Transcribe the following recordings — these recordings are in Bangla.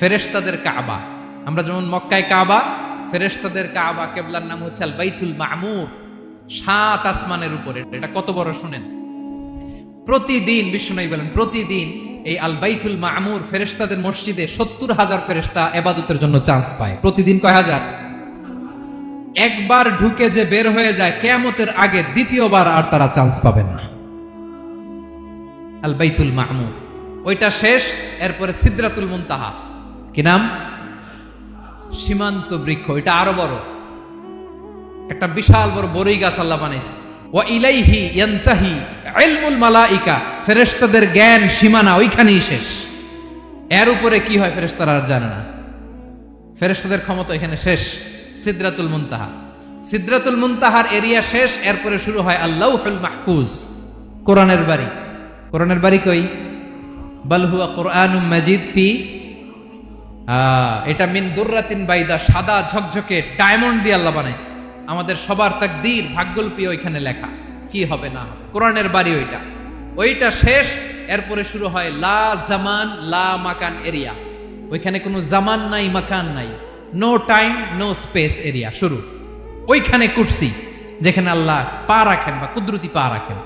ফেরেশতাদের কাবা। আমরা যেমন মক্কায় কাবা, ফেরেশতাদের কাবা কেবলার নাম হচ্ছে আল বাইতুল মামুর, সাত আসমানের উপরে। এটা কত বড় শুনেন? প্রতিদিন বিষ্ণু বলেন, প্রতিদিন এই আল বাইতুল মামুর ফেরেশতাদের মসজিদে সত্তর হাজার ফেরেশতা এবাদতের জন্য চান্স পায়। প্রতিদিন কয় হাজার? একবার ঢুকে যে বের হয়ে যায়, কেয়ামতের আগে দ্বিতীয়বার আর তারা চান্স পাবে না। আল বাইতুল মাহমুদ ওইটা শেষ, এরপরে সিদ্রাতুল মুনতাহা। কি নাম? সীমান্ত বৃক্ষ, এটা আরও বড়। একটা বিশাল বড় বড়ই গাছ আল্লাহ বানাইছে। ওয়া ইলাইহি ইয়ান্তাহি ইলমুল মালাইকা, ফেরেশতাদের জ্ঞান সীমানা ওইখানেই শেষ। এর উপরে কি হয় ফেরেশতারা আর জানে না। ফেরেশতাদের ক্ষমতা এখানে শেষ, সিদ্রাতুল মুনতাহা। সিদ্রাতুল মুনতাহার এরিয়া শেষ, এরপরে শুরু হয় আল্লাহুল মাহফুজ, কোরআনের বাড়ি। কোরআনের বাড়ি কই? বাল হুয়া কোরআনুম মাজিদ ফি এটা মিন দুর্রাতিন বাইদা, সাদা ঝকঝকে ডায়মন্ড দিয়ে আল্লাহ বানাইছে। আমাদের সবার তাকদীর, ভাগ্যলিপি ওইখানে লেখা। কি হবে না কোরআনের বাড়ি ওইটা। ওইটা শেষ, এরপরে শুরু হয় লা জামান, লা মাকান এরিয়া। ওইখানে কোনো জামান নাই, মাকান নাই। No time no space area শুরু। ওইখানে কুর্সি, যেখানে আল্লাহ পা রাখেন বা কুদরতি পা রাখেন।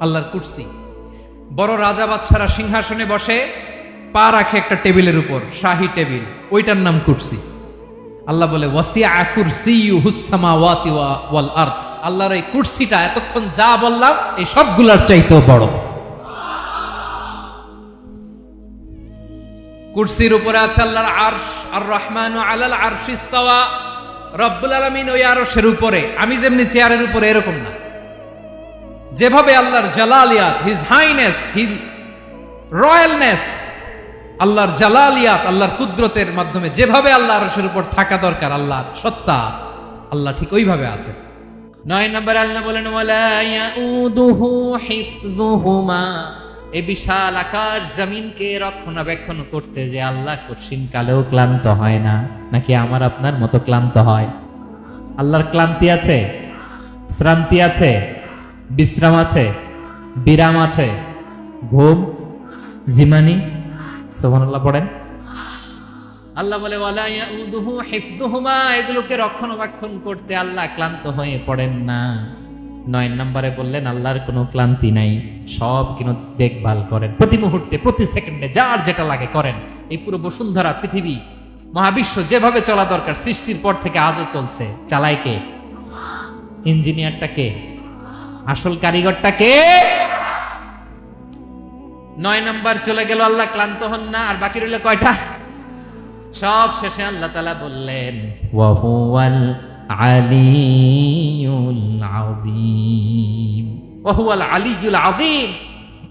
আল্লাহর কুর্সি। বড় রাজা বাদশারা সিংহাসনে বসে পা রাখে একটা টেবিলের উপর, শাহী টেবিল, ওইটার নাম কুরসি। আল্লাহ বলে, ওয়াসিয়া আল্লাহর এই কুর্সিটা এতক্ষণ যা বললাম, এই সবগুলার চাইতেও বড়। কুরসির উপরে আছে আল্লাহর আরশ আর রহমান আলাল আরশ রব্বুল আলামিন ওই আরশের উপরে, আমি যেমনি চেয়ারের উপরে, এরকম না। যেভাবে আল্লাহর জালালিয়াত, হিজ হাইনেস, হিজ রয়্যালনেস আল্লাহর জালালিয়াত, আল্লাহর কুদরতের মাধ্যমে যেভাবে আল্লাহ আরশের উপর থাকা দরকার আল্লাহর সত্তা, আল্লাহ ঠিক ওইভাবে আছে নয় নম্বর আল্লাহ বলেন এই বিশাল আকাশ জমিনকে রক্ষণাবেক্ষণ করতে যে আল্লাহ কঠিন কালেও ক্লান্ত হয় না, নাকি আমার আপনার মতো ক্লান্ত হয়? আল্লাহর ক্লান্তি আছে? শ্রান্তি আছে? বিশ্রাম আছে? বিরাম আছে? ঘুম? জিমানি? সোহানাল্লাহ পড়েন। আল্লাহ বলে, ওয়ালা ইয়াউদুহু হিফযুহুমা, এগুলোকে রক্ষণাবেক্ষণ করতে আল্লাহ ক্লান্ত হয়ে পড়েন না। নয় নম্বরে বললেন, আল্লাহর কোনো ক্লান্তি নাই, সব কিন্তু দেখভাল করেন। প্রতি মুহূর্তে, প্রতি সেকেন্ডে যার যেটা লাগে করেন। এই পুরো বসুন্ধরা পৃথিবী, মহাবিশ্ব যেভাবে চলা দরকার, সৃষ্টির পর থেকে আজও চলছে। চালায় কে? ইঞ্জিনিয়ারটা কে? আসল কারিগরটা কে? নয় নম্বর চলে গেল, আল্লাহ ক্লান্ত হন না, আর বাকি রইল কয়টা? সব শেষে আল্লাহ তালা বললেন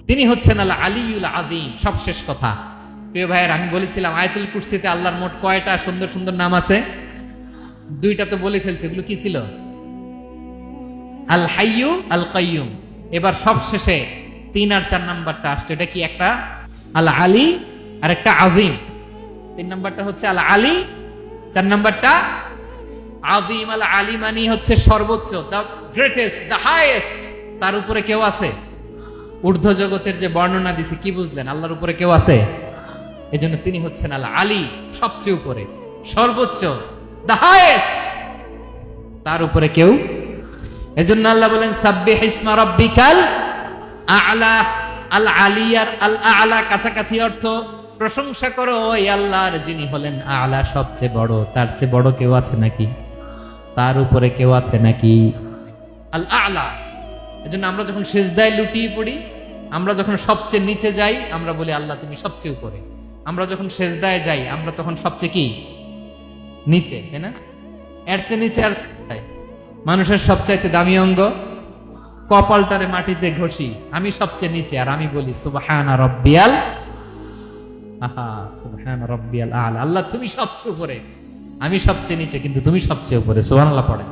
তিনি হচ্ছেন আল আলিউল আযীম। সব শেষ কথা। প্রিয় ভাইয়ের, আমি বলেছিলাম, আয়াতুল কুরসিতে আল্লাহর মোট কয়টা সুন্দর সুন্দর নাম আছে? দুইটা তো বলে ফেলছে, এগুলো কি ছিল? আল হাইয়ু, আল কাইয়ুম। এবার সব শেষে তিন আর চার নাম্বারটা আসছে। এটা কি একটা? আল আলী আর একটা আজিম তিন নাম্বারটা হচ্ছে আল আলী চার নাম্বারটা আজিম আল আলী মানি হচ্ছে সর্বোচ্চ দ্য গ্রেটেস্ট দ্য হাইয়েস্ট তার উপরে কেউ আছে? ঊর্ধ্ব জগতের যে বর্ণনা দিছি, কি বুঝলেন? আল্লাহর উপরে কেউ আছে? এজন্য তিনি হচ্ছেন আল আলী সবচেয়ে উপরে। সর্বোচ্চ দ্য হাইয়েস্ট তার উপরে কেউ? এজন্য আল্লাহ বলেন, সাব্বিহ ইসমা রাব্বিকাল আলা আল আলিয়ার আল আলা কাছাকাছি অর্থ, প্রশংসা করো, ওই আল্লাহর যিনি হলেন আলা সবচেয়ে বড়। তার চেয়ে বড় কেউ আছে নাকি? তার উপরে কেউ আছে নাকি? আল আলা এজন্য আমরা যখন সেজদায় লুটিয়ে পড়ি, আমরা যখন সবচেয়ে নিচে যাই, আমরা বলি, আল্লাহ, তুমি সবচেয়ে উপরে। আমরা যখন সেজদায় যাই, আমরা তখন সবচেয়ে কি? নিচে, তাই না? এর চেয়ে নিচে আর? মানুষের সবচাইতে দামি অঙ্গ? কপালটারে মাটিতে ঘষি। আমি সবচেয়ে নিচে, আর আমি বলি, সুবাহানা রব্বিয়াল আহা, সুবহানা রব্বিয়াল আল আল্লাহ, তুমি সবচেয়ে উপরে। আমি সবচেয়ে নিচে, কিন্তু তুমি সবচেয়ে উপরে। সুবহানাল্লাহ পড়ে